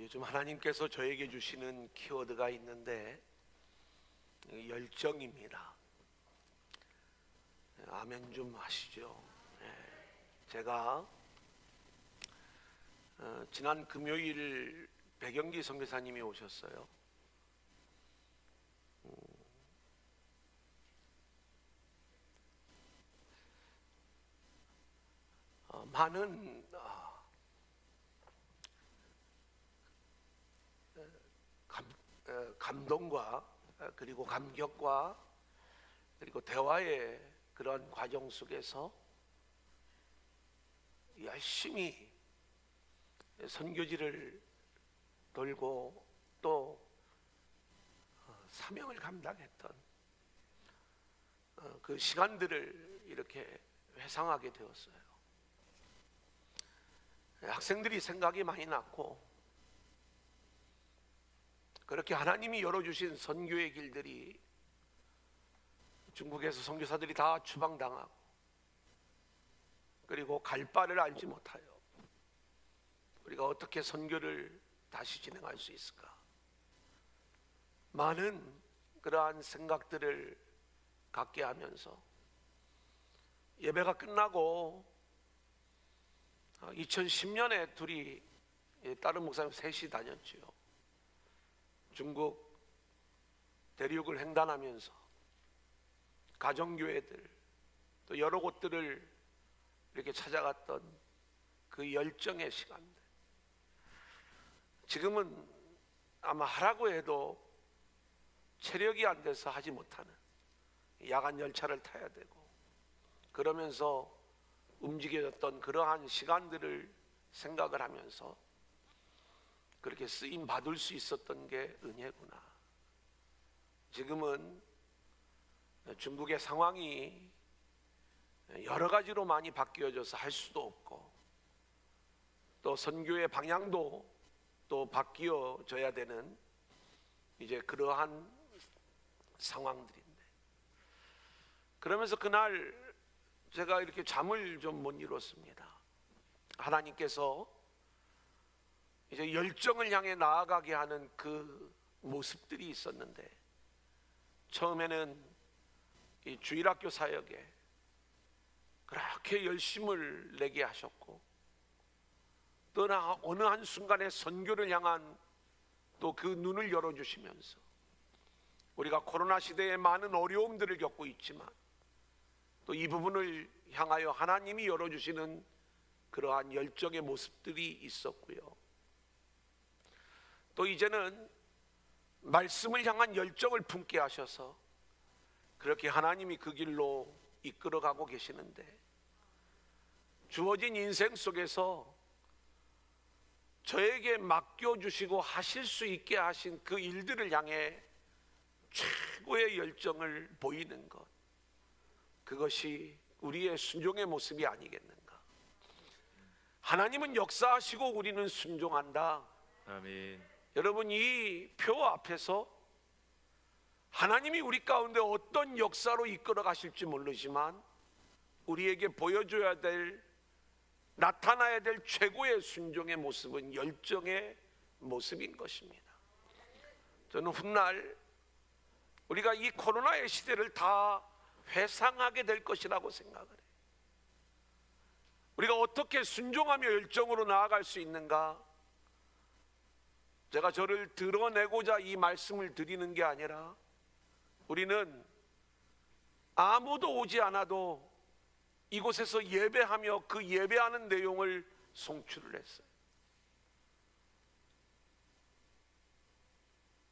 요즘 하나님께서 저에게 주시는 키워드가 있는데 열정입니다. 아멘 좀 하시죠. 예. 제가 어, 지난 금요일 백영기 선교사님이 오셨어요. 음. 어, 많은 아, 감, 어, 감동과 어, 그리고 감격과 그리고 대화의 그런 과정 속에서 열심히 선교지를 돌고 또 어, 사명을 감당했던 어, 그 시간들을 이렇게 회상하게 되었어요. 학생들이 생각이 많이 났고 그렇게 하나님이 열어주신 선교의 길들이 중국에서 선교사들이 다 추방당하고 그리고 갈 바를 알지 못하여 우리가 어떻게 선교를 다시 진행할 수 있을까? 많은 그러한 생각들을 갖게 하면서 예배가 끝나고 2010년에 둘이 예, 다른 목사님 셋이 다녔지요. 중국 대륙을 횡단하면서 가정교회들 또 여러 곳들을 이렇게 찾아갔던 그 열정의 시간들. 지금은 아마 하라고 해도 체력이 안 돼서 하지 못하는 야간 열차를 타야 되고 그러면서 움직여졌던 그러한 시간들을 생각을 하면서 그렇게 쓰임 받을 수 있었던 게 은혜구나. 지금은 중국의 상황이 여러 가지로 많이 바뀌어져서 할 수도 없고 또 선교의 방향도 또 바뀌어져야 되는 이제 그러한 상황들인데 그러면서 그날 제가 이렇게 잠을 좀 못 이뤘습니다. 하나님께서 이제 열정을 향해 나아가게 하는 그 모습들이 있었는데 처음에는 이 주일학교 사역에 그렇게 열심을 내게 하셨고 또 어느 한 순간에 선교를 향한 또 그 눈을 열어 주시면서 우리가 코로나 시대에 많은 어려움들을 겪고 있지만 또 이 부분을 향하여 하나님이 열어 주시는 그러한 열정의 모습들이 있었고요. 또 이제는 말씀을 향한 열정을 품게 하셔서 그렇게 하나님이 그 길로 이끌어가고 계시는데 주어진 인생 속에서 저에게 맡겨주시고 하실 수 있게 하신 그 일들을 향해 최고의 열정을 보이는 것. 그것이 우리의 순종의 모습이 아니겠는가? 하나님은 역사하시고 우리는 순종한다. 아멘. 여러분 이 표 앞에서 하나님이 우리 가운데 어떤 역사로 이끌어 가실지 모르지만 우리에게 보여줘야 될 나타나야 될 최고의 순종의 모습은 열정의 모습인 것입니다. 저는 훗날 우리가 이 코로나의 시대를 다 회상하게 될 것이라고 생각을 해요. 우리가 어떻게 순종하며 열정으로 나아갈 수 있는가? 제가 저를 드러내고자 이 말씀을 드리는 게 아니라 우리는 아무도 오지 않아도 이곳에서 예배하며 그 예배하는 내용을 송출을 했어요.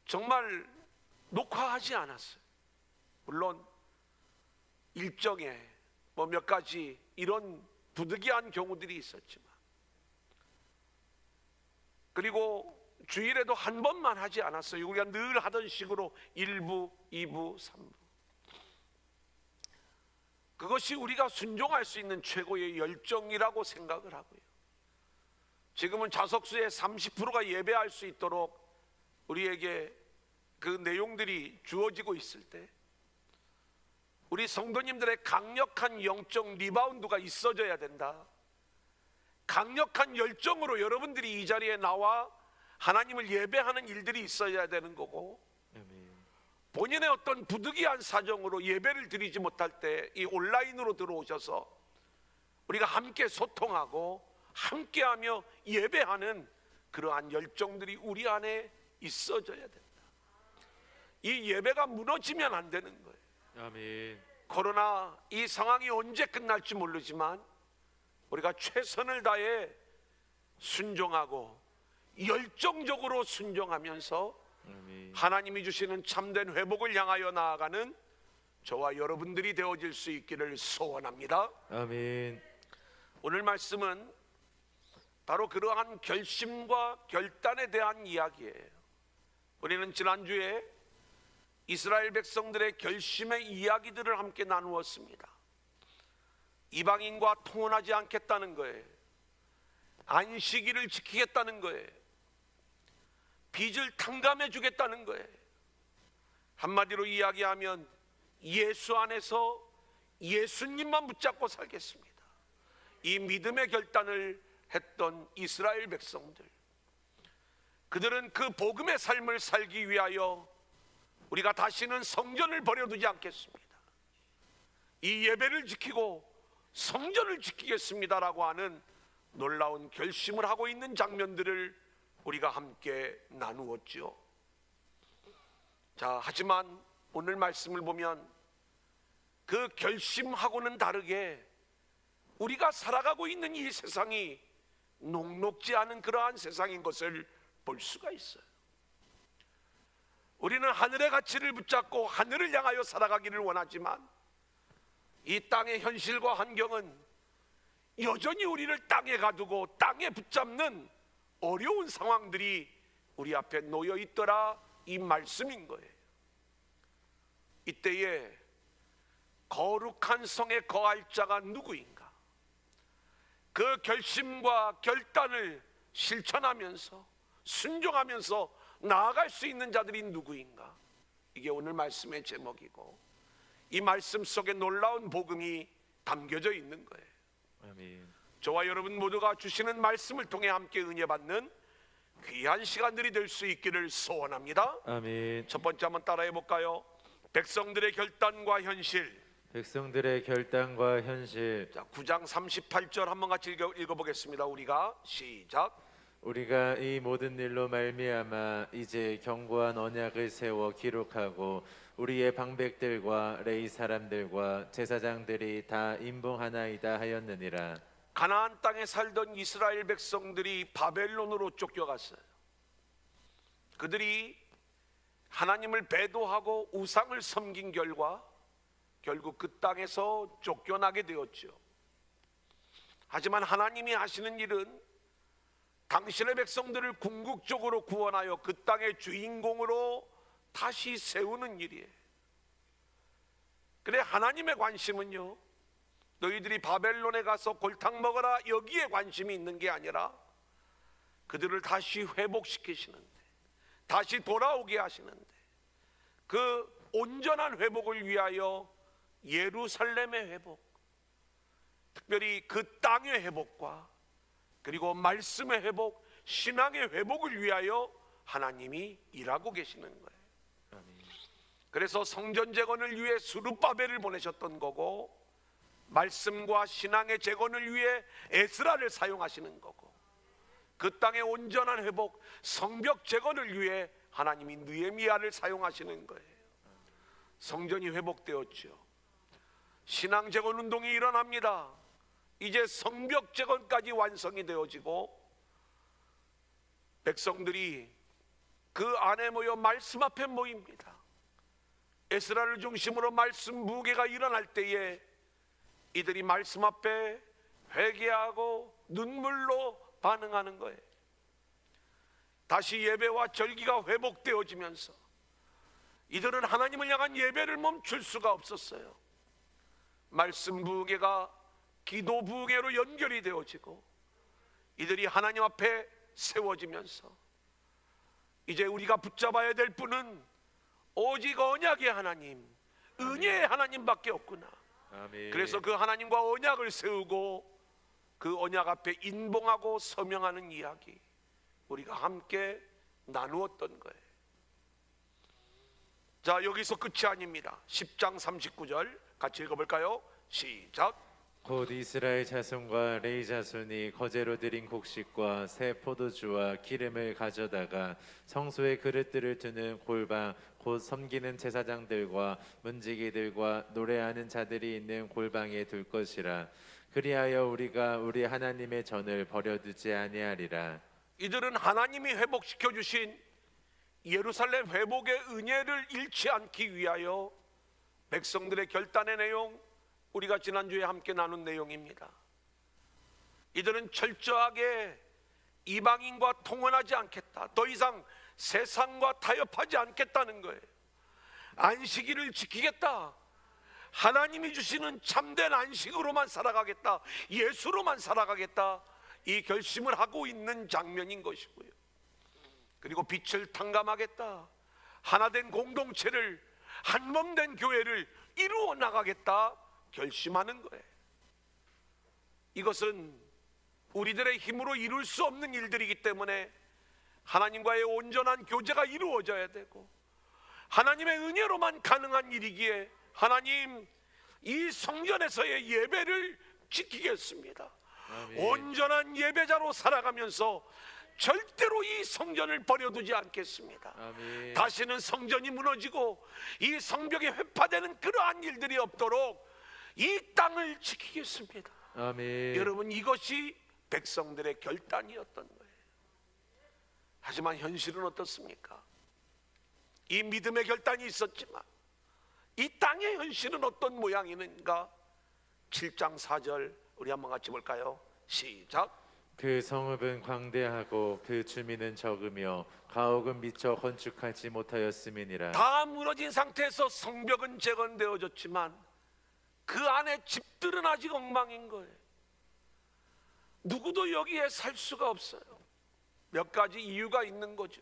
정말 녹화하지 않았어요. 물론 일정에 뭐 몇 가지 이런 부득이한 경우들이 있었지만 그리고 주일에도 한 번만 하지 않았어요. 우리가 늘 하던 식으로 1부, 2부, 3부. 그것이 우리가 순종할 수 있는 최고의 열정이라고 생각을 하고요. 지금은 좌석수의 30%가 예배할 수 있도록 우리에게 그 내용들이 주어지고 있을 때 우리 성도님들의 강력한 영적 리바운드가 있어져야 된다. 강력한 열정으로 여러분들이 이 자리에 나와 하나님을 예배하는 일들이 있어야 되는 거고. 본인의 어떤 부득이한 사정으로 예배를 드리지 못할 때 이 온라인으로 들어오셔서 우리가 함께 소통하고 함께하며 예배하는 그러한 열정들이 우리 안에 있어져야 된다. 이 예배가 무너지면 안 되는 거예요. 아멘. 코로나 이 상황이 언제 끝날지 모르지만 우리가 최선을 다해 순종하고 열정적으로 순종하면서. 하나님이 주시는 참된 회복을 향하여 나아가는 저와 여러분들이 되어질 수 있기를 소원합니다. 아멘. 오늘 말씀은 바로 그러한 결심과 결단에 대한 이야기예요. 우리는 지난주에 이스라엘 백성들의 결심의 이야기들을 함께 나누었습니다. 이방인과 통혼하지 않겠다는 거예요. 안식일을 지키겠다는 거예요. 빚을 탕감해 주겠다는 거예요. 한마디로 이야기하면 예수 안에서 예수님만 붙잡고 살겠습니다. 이 믿음의 결단을 했던 이스라엘 백성들. 그들은 그 복음의 삶을 살기 위하여 우리가 다시는 성전을 버려두지 않겠습니다. 이 예배를 지키고 성전을 지키겠습니다라고 하는 놀라운 결심을 하고 있는 장면들을 우리가 함께 나누었죠. 자, 하지만 오늘 말씀을 보면 그 결심하고는 다르게 우리가 살아가고 있는 이 세상이 녹록지 않은 그러한 세상인 것을 볼 수가 있어요. 우리는 하늘의 가치를 붙잡고 하늘을 향하여 살아가기를 원하지만 이 땅의 현실과 환경은 여전히 우리를 땅에 가두고 땅에 붙잡는 어려운 상황들이 우리 앞에 놓여 있더라 이 말씀인 거예요. 이때에 거룩한 성에 거할 자가 누구인가? 그 결심과 결단을 실천하면서 순종하면서 나아갈 수 있는 자들이 누구인가? 이게 오늘 말씀의 제목이고 이 말씀 속에 놀라운 복음이 담겨져 있는 거예요. 아멘. 저와 여러분 모두가 주시는 말씀을 통해 함께 은혜 받는 귀한 시간들이 될 수 있기를 소원합니다. 아멘. 첫 번째 한번 따라해 볼까요? 백성들의 결단과 현실. 백성들의 결단과 현실 자, 9장 38절 한번 같이 읽어, 읽어보겠습니다. 우리가 시작. 우리가 이 모든 일로 말미암아 이제 견고한 언약을 세워 기록하고 우리의 방백들과 레이 사람들과 제사장들이 다 임봉하나이다 하였느니라 가나안 땅에 살던 이스라엘 백성들이 바벨론으로 쫓겨갔어요. 그들이 하나님을 배도하고 우상을 섬긴 결과 결국 그 땅에서 쫓겨나게 되었죠. 하지만 하나님이 하시는 일은 당신의 백성들을 궁극적으로 구원하여 그 땅의 주인공으로 다시 세우는 일이에요. 그래 하나님의 관심은요. 너희들이 바벨론에 가서 골탕 먹어라 여기에 관심이 있는 게 아니라 그들을 다시 회복시키시는데 다시 돌아오게 하시는데 그 온전한 회복을 위하여 예루살렘의 회복 특별히 그 땅의 회복과 그리고 말씀의 회복 신앙의 회복을 위하여 하나님이 일하고 계시는 거예요. 그래서 성전 재건을 위해 수르바벨을 보내셨던 거고 말씀과 신앙의 재건을 위해 에스라를 사용하시는 거고 그 땅의 온전한 회복 성벽 재건을 위해 하나님이 느헤미야를 사용하시는 거예요. 성전이 회복되었죠. 신앙 재건 운동이 일어납니다. 이제 성벽 재건까지 완성이 되어지고 백성들이 그 안에 모여 말씀 앞에 모입니다. 에스라를 중심으로 말씀 무게가 일어날 때에 이들이 말씀 앞에 회개하고 눈물로 반응하는 거예요. 다시 예배와 절기가 회복되어지면서 이들은 하나님을 향한 예배를 멈출 수가 없었어요. 말씀 부흥회가 기도 부흥회로 연결이 되어지고 이들이 하나님 앞에 세워지면서 이제 우리가 붙잡아야 될 분은 오직 언약의 하나님, 은혜의 하나님밖에 없구나. 아멘. 그래서 그 하나님과 언약을 세우고 그 언약 앞에 인봉하고 서명하는 이야기 우리가 함께 나누었던 거예요. 자, 여기서 끝이 아닙니다. 10장 39절 같이 읽어 볼까요? 시작. 곧 이스라엘 자손과 레이 자손이 거제로 드린 곡식과 새 포도주와 기름을 가져다가 성소의 그릇들을 두는 골방 곧 섬기는 제사장들과 문지기들과 노래하는 자들이 있는 골방에 둘 것이라. 그리하여 우리가 우리 하나님의 전을 버려두지 아니하리라. 이들은 하나님이 회복시켜 주신 예루살렘 회복의 은혜를 잃지 않기 위하여 백성들의 결단의 내용 우리가 지난주에 함께 나눈 내용입니다. 이들은 철저하게 이방인과 통혼하지 않겠다. 더 이상 세상과 타협하지 않겠다는 거예요. 안식일을 지키겠다. 하나님이 주시는 참된 안식으로만 살아가겠다. 예수로만 살아가겠다. 이 결심을 하고 있는 장면인 것이고요. 그리고 빛을 탕감하겠다. 하나 된 공동체를 한 몸 된 교회를 이루어 나가겠다 결심하는 거예요. 이것은 우리들의 힘으로 이룰 수 없는 일들이기 때문에 하나님과의 온전한 교제가 이루어져야 되고 하나님의 은혜로만 가능한 일이기에 하나님 이 성전에서의 예배를 지키겠습니다. 아멘. 온전한 예배자로 살아가면서 절대로 이 성전을 버려두지 않겠습니다. 아멘 다시는 성전이 무너지고 이 성벽이 회파되는 그러한 일들이 없도록 이 땅을 지키겠습니다. 아멘 여러분 이것이 백성들의 결단이었던 거예요. 하지만 현실은 어떻습니까? 이 믿음의 결단이 있었지만 이 땅의 현실은 어떤 모양이는가? 7장 4절 우리 한번 같이 볼까요? 시작. 그 성읍은 광대하고 그 주민은 적으며 가옥은 미처 건축하지 못하였음이니라 다 무너진 상태에서 성벽은 재건되어졌지만 그 안에 집들은 아직 엉망인 거예요. 누구도 여기에 살 수가 없어요. 몇 가지 이유가 있는 거죠.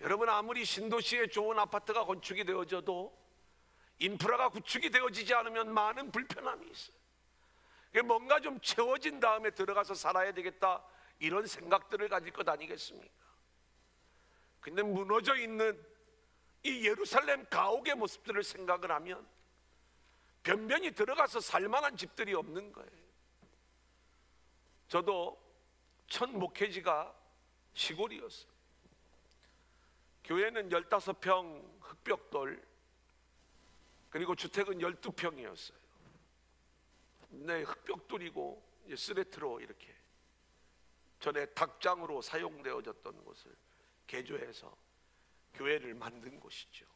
여러분 아무리 신도시에 좋은 아파트가 건축이 되어져도 인프라가 구축이 되어지지 않으면 많은 불편함이 있어요. 뭔가 좀 채워진 다음에 들어가서 살아야 되겠다 이런 생각들을 가질 것 아니겠습니까? 근데 무너져 있는 이 예루살렘 가옥의 모습들을 생각을 하면 변변히 들어가서 살만한 집들이 없는 거예요. 저도 첫 목회지가 시골이었어요. 교회는 15평 흙벽돌 그리고 주택은 12평이었어요. 네, 흙벽돌이고 이제 스레트로 이렇게 전에 닭장으로 사용되어졌던 곳을 개조해서 교회를 만든 곳이죠.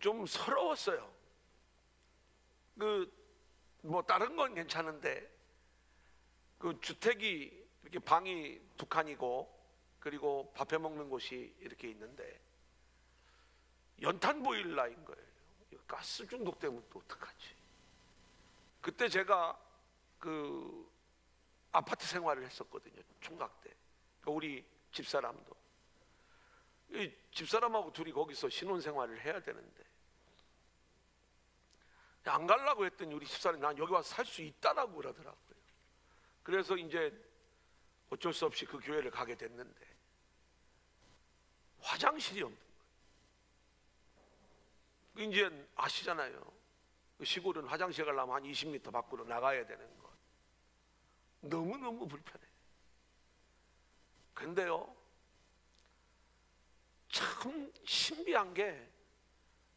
좀 서러웠어요. 그 뭐 다른 건 괜찮은데 그 주택이 이렇게 방이 두 칸이고 그리고 밥해 먹는 곳이 이렇게 있는데 연탄 보일러인 거예요. 가스 중독 되면 또 어떡하지? 그때 제가 그 아파트 생활을 했었거든요. 총각 때. 그 우리 집사람도 이 집사람하고 둘이 거기서 신혼 생활을 해야 되는데 안 가려고 했더니 우리 집사람이 난 여기 와서 살 수 있다라고 그러더라고요. 그래서 이제 어쩔 수 없이 그 교회를 가게 됐는데 화장실이 없는 거예요. 이제 아시잖아요. 그 시골은 화장실 가려면 한 20m 밖으로 나가야 되는 것. 너무너무 불편해. 근데요, 참 신비한 게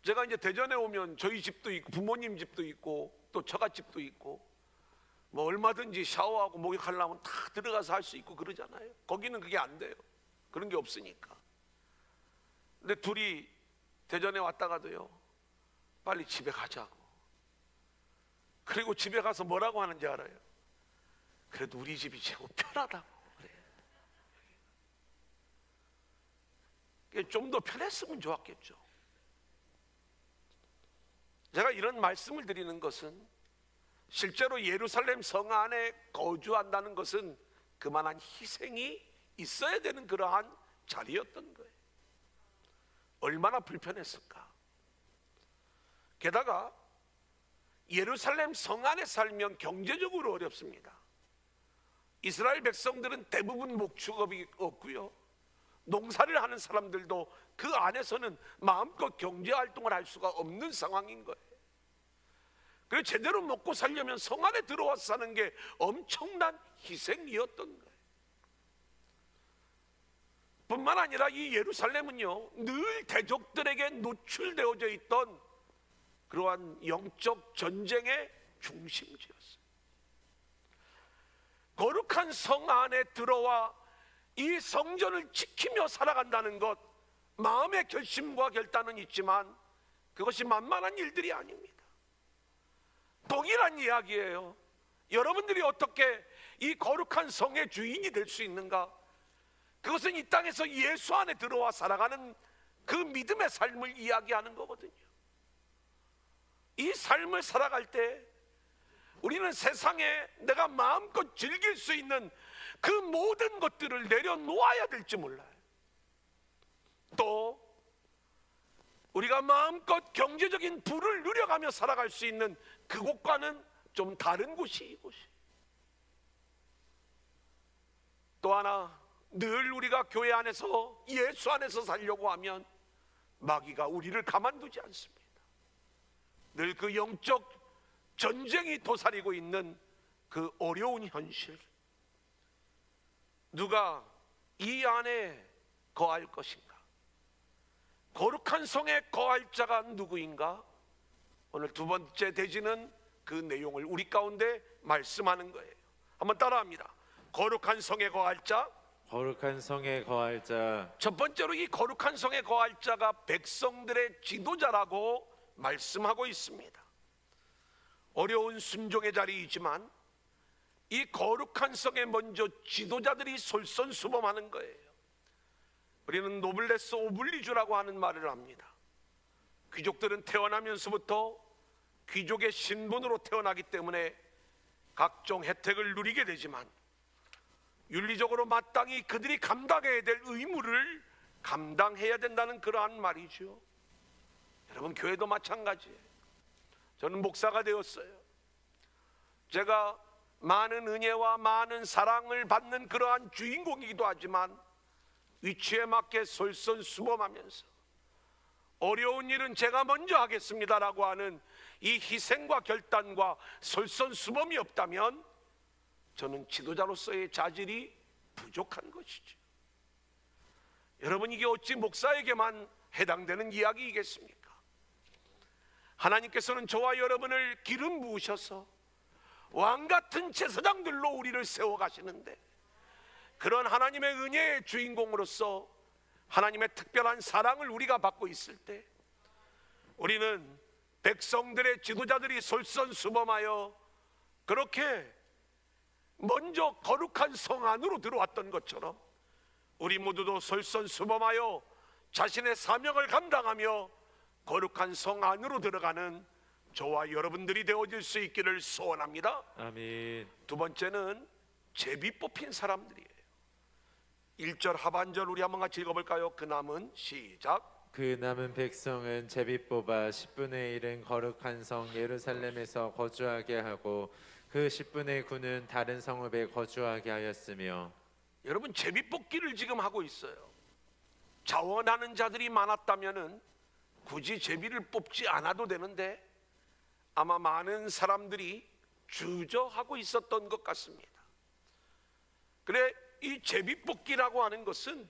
제가 이제 대전에 오면 저희 집도 있고 부모님 집도 있고 또 처갓집도 있고 뭐 얼마든지 샤워하고 목욕하려면 다 들어가서 할 수 있고 그러잖아요. 거기는 그게 안 돼요. 그런 게 없으니까. 근데 둘이 대전에 왔다가도요. 빨리 집에 가자고. 그리고 집에 가서 뭐라고 하는지 알아요? 그래도 우리 집이 최고 편하다고 그래요. 좀 더 편했으면 좋았겠죠. 제가 이런 말씀을 드리는 것은 실제로 예루살렘 성 안에 거주한다는 것은 그만한 희생이 있어야 되는 그러한 자리였던 거예요. 얼마나 불편했을까. 게다가 예루살렘 성 안에 살면 경제적으로 어렵습니다. 이스라엘 백성들은 대부분 목축업이 없고요. 농사를 하는 사람들도 그 안에서는 마음껏 경제 활동을 할 수가 없는 상황인 거예요. 그래서 제대로 먹고 살려면 성 안에 들어와서 사는 게 엄청난 희생이었던 거예요. 뿐만 아니라 이 예루살렘은요 늘 대적들에게 노출되어져 있던 그러한 영적 전쟁의 중심지였어요. 거룩한 성 안에 들어와 이 성전을 지키며 살아간다는 것 마음의 결심과 결단은 있지만 그것이 만만한 일들이 아닙니다. 동일한 이야기예요. 여러분들이 어떻게 이 거룩한 성의 주인이 될 수 있는가? 그것은 이 땅에서 예수 안에 들어와 살아가는 그 믿음의 삶을 이야기하는 거거든요. 이 삶을 살아갈 때 우리는 세상에 내가 마음껏 즐길 수 있는 그 모든 것들을 내려놓아야 될지 몰라요. 또 우리가 마음껏 경제적인 부를 누려가며 살아갈 수 있는 그곳과는 좀 다른 곳이 이곳이. 또 하나 늘 우리가 교회 안에서 예수 안에서 살려고 하면 마귀가 우리를 가만두지 않습니다. 늘 그 영적 전쟁이 도사리고 있는 그 어려운 현실. 누가 이 안에 거할 것인가? 거룩한 성에 거할 자가 누구인가? 오늘 두 번째 대지는 그 내용을 우리 가운데 말씀하는 거예요. 한번 따라합니다. 거룩한 성에 거할 자. 거룩한 성에 거할 자 첫 번째로 이 거룩한 성에 거할 자가 백성들의 지도자라고 말씀하고 있습니다. 어려운 순종의 자리이지만 이 거룩한 성에 먼저 지도자들이 솔선수범하는 거예요. 우리는 노블레스 오블리주라고 하는 말을 합니다. 귀족들은 태어나면서부터 귀족의 신분으로 태어나기 때문에 각종 혜택을 누리게 되지만 윤리적으로 마땅히 그들이 감당해야 될 의무를 감당해야 된다는 그러한 말이죠. 여러분 교회도 마찬가지예요. 저는 목사가 되었어요. 제가 많은 은혜와 많은 사랑을 받는 그러한 주인공이기도 하지만 위치에 맞게 솔선수범하면서 어려운 일은 제가 먼저 하겠습니다라고 하는 이 희생과 결단과 솔선수범이 없다면 저는 지도자로서의 자질이 부족한 것이죠. 여러분 이게 어찌 목사에게만 해당되는 이야기이겠습니까? 하나님께서는 저와 여러분을 기름 부으셔서 왕 같은 제사장들로 우리를 세워 가시는데 그런 하나님의 은혜의 주인공으로서 하나님의 특별한 사랑을 우리가 받고 있을 때 우리는 백성들의 지도자들이 솔선수범하여 그렇게 먼저 거룩한 성 안으로 들어왔던 것처럼 우리 모두도 솔선수범하여 자신의 사명을 감당하며 거룩한 성 안으로 들어가는 저와 여러분들이 되어질 수 있기를 소원합니다. 아멘 두 번째는 제비 뽑힌 사람들이에요. 1절 하반절 우리 한번 같이 읽어볼까요? 그 남은 시작. 그 남은 백성은 제비 뽑아 10분의 1은 거룩한 성 예루살렘에서 거주하게 하고 그 10분의 9는 다른 성읍에 거주하게 하였으며 여러분 제비 뽑기를 지금 하고 있어요. 자원하는 자들이 많았다면은 굳이 제비를 뽑지 않아도 되는데 아마 많은 사람들이 주저하고 있었던 것 같습니다. 그래 이 제비 뽑기라고 하는 것은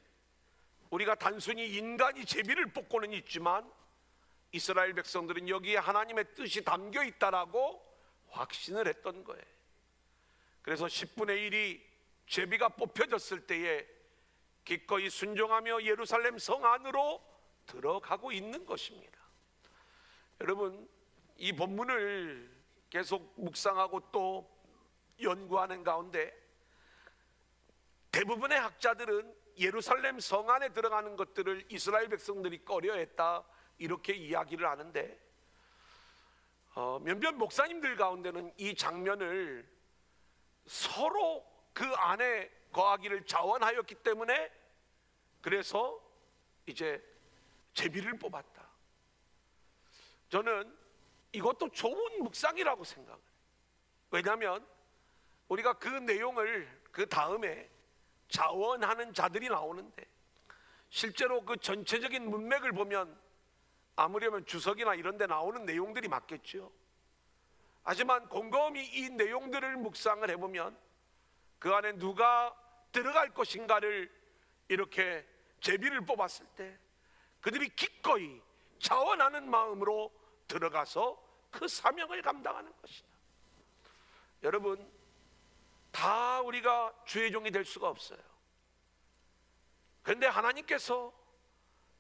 우리가 단순히 인간이 제비를 뽑고는 있지만 이스라엘 백성들은 여기에 하나님의 뜻이 담겨 있다라고 확신을 했던 거예요. 그래서 10분의 1이 제비가 뽑혀졌을 때에 기꺼이 순종하며 예루살렘 성 안으로 들어가고 있는 것입니다. 여러분 이 본문을 계속 묵상하고 또 연구하는 가운데 대부분의 학자들은 예루살렘 성 안에 들어가는 것들을 이스라엘 백성들이 꺼려했다 이렇게 이야기를 하는데 어, 몇몇 목사님들 가운데는 이 장면을 서로 그 안에 거하기를 자원하였기 때문에 그래서 이제 제비를 뽑았다. 저는 이것도 좋은 묵상이라고 생각해요. 왜냐하면 우리가 그 내용을 그 다음에 자원하는 자들이 나오는데 실제로 그 전체적인 문맥을 보면 아무려면 주석이나 이런 데 나오는 내용들이 맞겠죠. 하지만 곰곰이 이 내용들을 묵상을 해보면 그 안에 누가 들어갈 것인가를 이렇게 제비를 뽑았을 때 그들이 기꺼이 자원하는 마음으로 들어가서 그 사명을 감당하는 것이다. 여러분, 다 우리가 주의 종이 될 수가 없어요. 그런데 하나님께서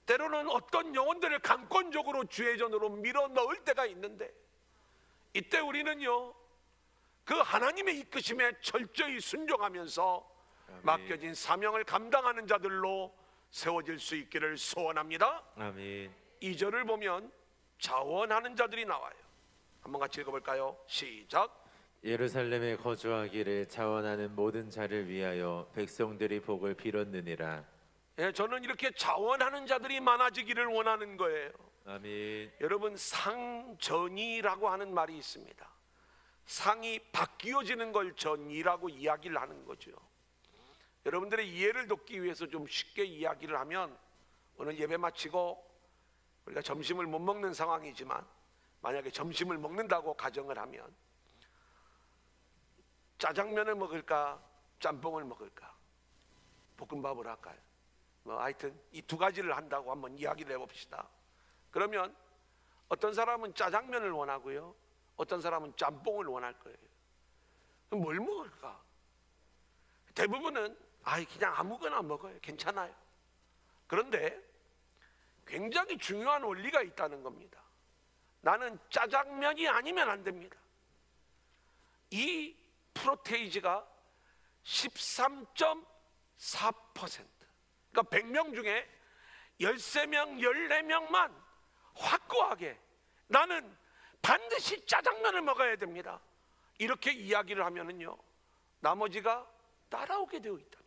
때로는 어떤 영혼들을 강권적으로 주의 전으로 밀어 넣을 때가 있는데 이때 우리는요 그 하나님의 이끄심에 철저히 순종하면서 아멘. 맡겨진 사명을 감당하는 자들로 세워질 수 있기를 소원합니다. 아멘. 2절을 보면 자원하는 자들이 나와요. 한번 같이 읽어볼까요? 시작. 예루살렘에 거주하기를 자원하는 모든 자를 위하여 백성들이 복을 빌었느니라. 예, 저는 이렇게 자원하는 자들이 많아지기를 원하는 거예요. 아멘. 여러분 상전이라고 하는 말이 있습니다. 상이 바뀌어지는 걸 전이라고 이야기를 하는 거죠. 여러분들의 이해를 돕기 위해서 좀 쉽게 이야기를 하면 오늘 예배 마치고 우리가 점심을 못 먹는 상황이지만 만약에 점심을 먹는다고 가정을 하면 짜장면을 먹을까 짬뽕을 먹을까 볶음밥을 할까요? 뭐 하여튼 이 두 가지를 한다고 한번 이야기를 해봅시다. 그러면 어떤 사람은 짜장면을 원하고요. 어떤 사람은 짬뽕을 원할 거예요. 그럼 뭘 먹을까? 대부분은 아이 그냥 아무거나 먹어요. 괜찮아요. 그런데 굉장히 중요한 원리가 있다는 겁니다. 나는 짜장면이 아니면 안 됩니다. 이 프로테이지가 13.4% 그러니까 100명 중에 13명, 14명만 확고하게 나는 반드시 짜장면을 먹어야 됩니다. 이렇게 이야기를 하면은요. 나머지가 따라오게 되어 있다.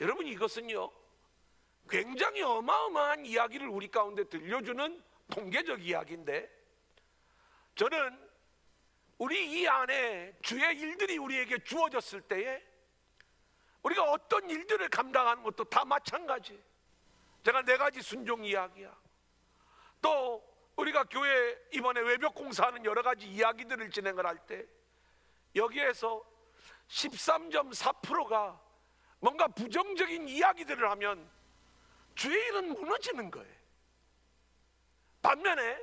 여러분 이것은요. 굉장히 어마어마한 이야기를 우리 가운데 들려주는 통계적 이야기인데 저는 우리 이 안에 주의 일들이 우리에게 주어졌을 때에 우리가 어떤 일들을 감당하는 것도 다 마찬가지. 제가 네 가지 순종 이야기야. 또 우리가 교회 이번에 외벽 공사하는 여러 가지 이야기들을 진행을 할 때 여기에서 13.4%가 뭔가 부정적인 이야기들을 하면 주의 일은 무너지는 거예요. 반면에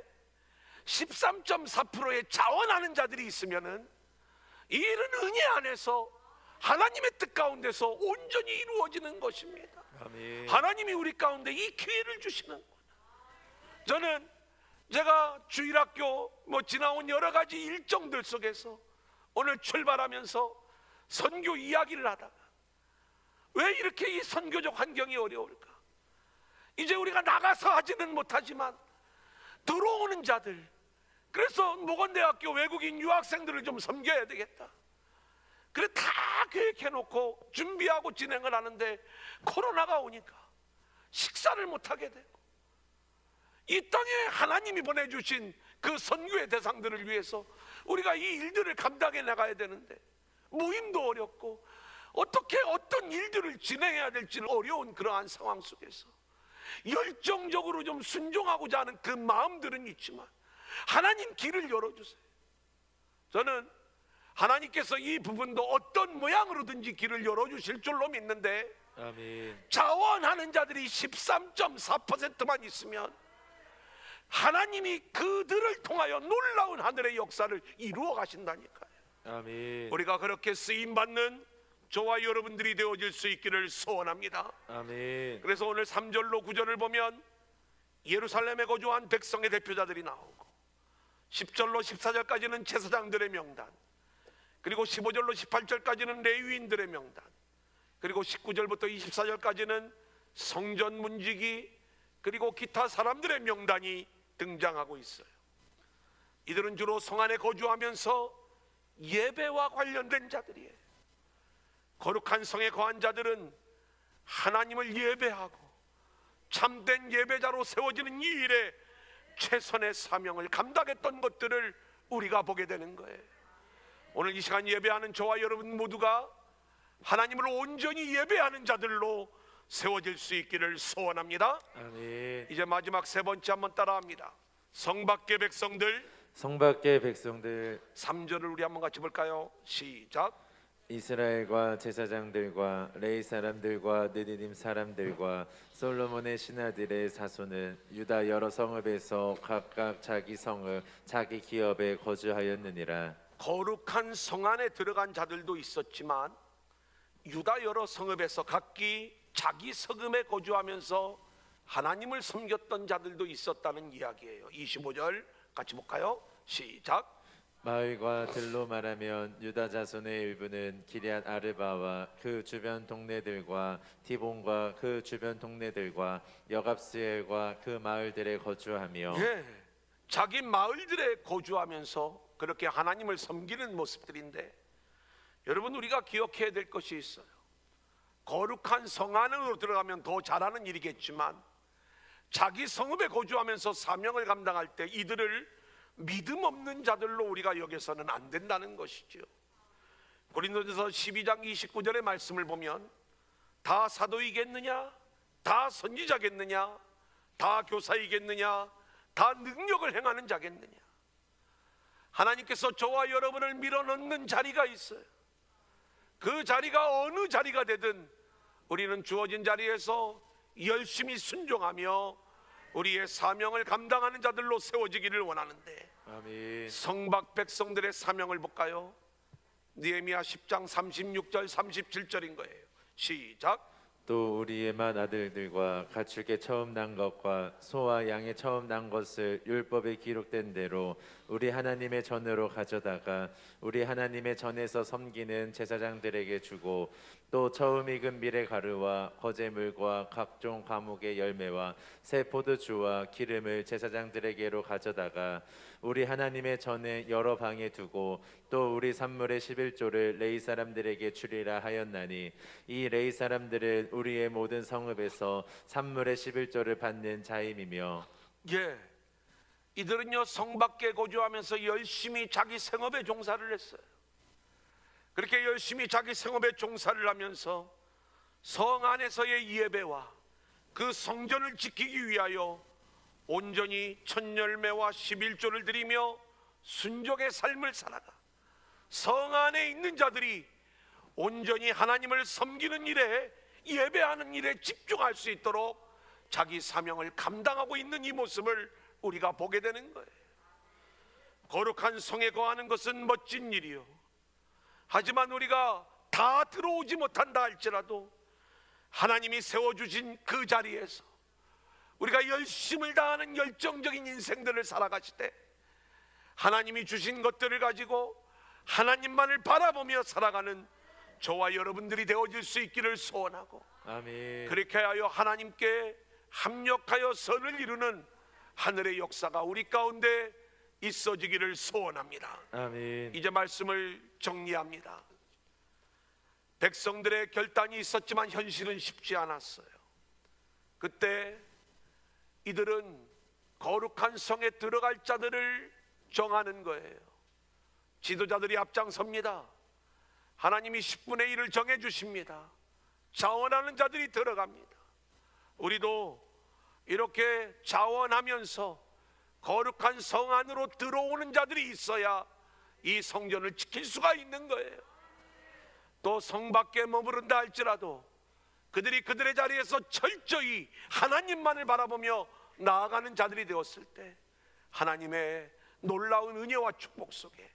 13.4%의 자원하는 자들이 있으면은 이 일은 은혜 안에서 하나님의 뜻 가운데서 온전히 이루어지는 것입니다. 아멘. 하나님이 우리 가운데 이 기회를 주시는 거예요. 저는 제가 주일학교 뭐 지나온 여러 가지 일정들 속에서 오늘 출발하면서 선교 이야기를 하다가 왜 이렇게 이 선교적 환경이 어려울까? 이제 우리가 나가서 하지는 못하지만 들어오는 자들 그래서 모건대학교 외국인 유학생들을 좀 섬겨야 되겠다. 그래 다 계획해 놓고 준비하고 진행을 하는데 코로나가 오니까 식사를 못 하게 되고 이 땅에 하나님이 보내주신 그 선교의 대상들을 위해서 우리가 이 일들을 감당해 나가야 되는데 모임도 어렵고 어떻게 어떤 일들을 진행해야 될지 어려운 그러한 상황 속에서 열정적으로 좀 순종하고자 하는 그 마음들은 있지만 하나님 길을 열어주세요. 저는 하나님께서 이 부분도 어떤 모양으로든지 길을 열어주실 줄로 믿는데 아멘. 자원하는 자들이 13.4%만 있으면 하나님이 그들을 통하여 놀라운 하늘의 역사를 이루어 가신다니까요. 아멘. 우리가 그렇게 쓰임 받는 저와 여러분들이 되어질 수 있기를 소원합니다. 아멘. 그래서 오늘 3절로 9절을 보면 예루살렘에 거주한 백성의 대표자들이 나오고 10절로 14절까지는 제사장들의 명단 그리고 15절로 18절까지는 레위인들의 명단 그리고 19절부터 24절까지는 성전 문지기 그리고 기타 사람들의 명단이 등장하고 있어요. 이들은 주로 성 안에 거주하면서 예배와 관련된 자들이에요. 거룩한 성에 거한 자들은 하나님을 예배하고 참된 예배자로 세워지는 이 일에 최선의 사명을 감당했던 것들을 우리가 보게 되는 거예요. 오늘 이 시간 예배하는 저와 여러분 모두가 하나님을 온전히 예배하는 자들로 세워질 수 있기를 소원합니다. 아멘. 이제 마지막 세 번째 한번 따라합니다. 성밖의 백성들 성밖의 백성들 3절을 우리 한번 같이 볼까요? 시작. 이스라엘과 제사장들과 레이 사람들과 느디님 사람들과 솔로몬의 신하들의 사손은 유다 여러 성읍에서 각각 자기 성읍 자기 기업에 거주하였느니라 거룩한 성 안에 들어간 자들도 있었지만 유다 여러 성읍에서 각기 자기 성읍에 거주하면서 하나님을 섬겼던 자들도 있었다는 이야기예요. 25절 같이 볼까요? 시작. 마을과 들로 말하면 유다 자손의 일부는 기럇 아르바와 그 주변 동네들과 디본과 그 주변 동네들과 여갑스엘과 그 마을들에 거주하며 예. 자기 마을들에 거주하면서 그렇게 하나님을 섬기는 모습들인데 여러분 우리가 기억해야 될 것이 있어요. 거룩한 성 안으로 들어가면 더 잘하는 일이겠지만 자기 성읍에 거주하면서 사명을 감당할 때 이들을 믿음 없는 자들로 우리가 여겨서는 안 된다는 것이죠. 고린도전서 12장 29절의 말씀을 보면 다 사도이겠느냐? 다 선지자겠느냐? 다 교사이겠느냐? 다 능력을 행하는 자겠느냐? 하나님께서 저와 여러분을 밀어넣는 자리가 있어요. 그 자리가 어느 자리가 되든 우리는 주어진 자리에서 열심히 순종하며 우리의 사명을 감당하는 자들로 세워지기를 원하는데 아멘 성박 백성들의 사명을 볼까요? 니에미야 10장 36절 37절인 거예요. 시작. 또 우리의 맏 아들들과 가축의 처음 난 것과 소와 양의 처음 난 것을 율법에 기록된 대로 우리 하나님의 전으로 가져다가 우리 하나님의 전에서 섬기는 제사장들에게 주고 또 처음 익은 밀의 가루와 거제물과 각종 과목의 열매와 새 포도주와 기름을 제사장들에게로 가져다가 우리 하나님의 전에 여러 방에 두고 또 우리 산물의 11조를 레이 사람들에게 주리라 하였나니 이 레이 사람들은 우리의 모든 성읍에서 산물의 11조를 받는 자임이며 예. 이들은요 성 밖에 거주하면서 열심히 자기 생업에 종사를 했어요. 그렇게 열심히 자기 생업에 종사를 하면서 성 안에서의 예배와 그 성전을 지키기 위하여 온전히 천열매와 십일조를 드리며 순종의 삶을 살아가 성 안에 있는 자들이 온전히 하나님을 섬기는 일에 예배하는 일에 집중할 수 있도록 자기 사명을 감당하고 있는 이 모습을 우리가 보게 되는 거예요. 거룩한 성에 거하는 것은 멋진 일이요. 하지만 우리가 다 들어오지 못한다 할지라도 하나님이 세워주신 그 자리에서 우리가 열심을 다하는 열정적인 인생들을 살아가실 때 하나님이 주신 것들을 가지고 하나님만을 바라보며 살아가는 저와 여러분들이 되어질 수 있기를 소원하고 아멘. 그렇게 하여 하나님께 합력하여 선을 이루는 하늘의 역사가 우리 가운데 있어지기를 소원합니다. 아멘 이제 말씀을 정리합니다. 백성들의 결단이 있었지만 현실은 쉽지 않았어요. 그때 이들은 거룩한 성에 들어갈 자들을 정하는 거예요. 지도자들이 앞장섭니다. 하나님이 10분의 1을 정해 주십니다. 자원하는 자들이 들어갑니다. 우리도 이렇게 자원하면서 거룩한 성 안으로 들어오는 자들이 있어야 이 성전을 지킬 수가 있는 거예요. 또 성 밖에 머무른다 할지라도 그들이 그들의 자리에서 철저히 하나님만을 바라보며 나아가는 자들이 되었을 때 하나님의 놀라운 은혜와 축복 속에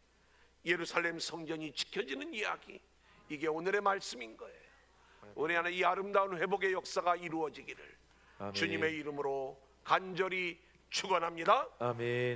예루살렘 성전이 지켜지는 이야기 이게 오늘의 말씀인 거예요. 우리 안에 이 아름다운 회복의 역사가 이루어지기를 아멘. 주님의 이름으로 간절히 축원합니다. 아멘